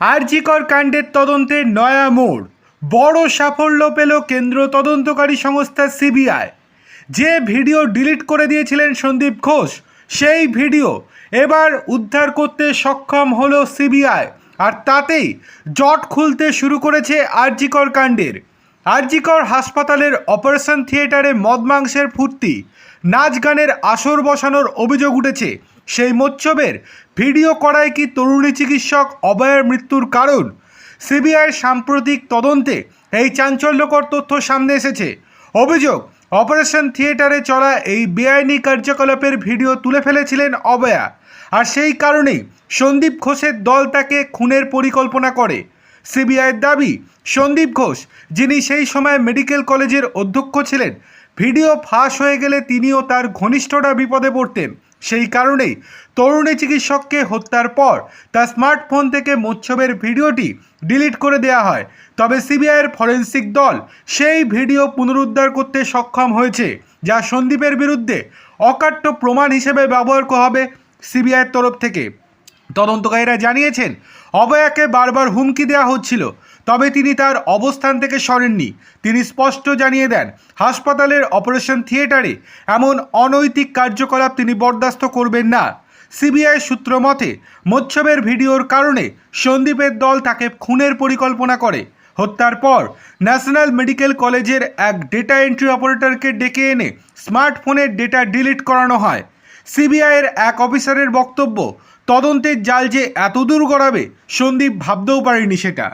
আরজিকর কাণ্ডের তদন্তে নয়া মোড়। বড় সাফল্য পেল কেন্দ্র তদন্তকারী সংস্থা সিবিআই। যে ভিডিও ডিলিট করে দিয়েছিলেন সন্দীপ ঘোষ, সেই ভিডিও এবার উদ্ধার করতে সক্ষম হলো সিবিআই। আর তাতেই জট খুলতে শুরু করেছে আরজিকর কাণ্ডের। আরজিকর হাসপাতালের অপারেশন থিয়েটারে মদ মাংসের ফুর্তি, নাচ গানের আসর বসানোর অভিযোগ উঠেছে। সেই মোচ্ছবের ভিডিও করায় কি তরুণী চিকিৎসক অভয়ের মৃত্যুর কারণ? সিবিআইয়ের সাম্প্রতিক তদন্তে এই চাঞ্চল্যকর তথ্য সামনে এসেছে। অভিযোগ, অপারেশন থিয়েটারে চলা এই বেআইনি কার্যকলাপের ভিডিও তুলে ফেলেছিলেন অবয়া আর সেই কারণেই সন্দীপ ঘোষের দল তাকে খুনের পরিকল্পনা করে। সিবিআইয়ের দাবি, সন্দীপ ঘোষ, যিনি সেই সময় মেডিকেল কলেজের অধ্যক্ষ ছিলেন, ভিডিও ফাঁস হয়ে গেলে তিনিও তার ঘনিষ্ঠরা বিপদে পড়তেন। সেই কারণেই তরুণী চিকিৎসককে হত্যার পর তার স্মার্টফোন থেকে মোচ্ছবের ভিডিওটি ডিলিট করে দেওয়া হয়। তবে সিবিআইয়ের ফরেন্সিক দল সেই ভিডিও পুনরুদ্ধার করতে সক্ষম হয়েছে, যা সন্দীপের বিরুদ্ধে অকাট্য প্রমাণ হিসেবে ব্যবহার হবে সিবিআইয়ের তরফ থেকে। তদন্তকারীরা জানিয়েছেন অভয়াকে বারবার হুমকি দেওয়া হচ্ছিল, তবে তিনি তার অবস্থান থেকে সরেননি। তিনি স্পষ্ট জানিয়ে দেন, হাসপাতালের অপারেশন থিয়েটারে এমন অনৈতিক কার্যকলাপ তিনি বরদাস্ত করবেন না। সিবিআই সূত্র মতে মোচ্ছবের ভিডিওর কারণে সন্দীপের দল তাকে খুনের পরিকল্পনা করে। হত্যার পর, ন্যাশনাল মেডিকেল কলেজের এক ডেটা এন্ট্রি অপারেটরকে ডেকে এনে স্মার্টফোনের ডেটা ডিলিট করানো হয়। সিবিআইয়ের এক অফিসারের বক্তব্য তদন্তের জাল যে এত দূর গড়াবে সন্দীপ ভাবতেও পারেনি সেটা।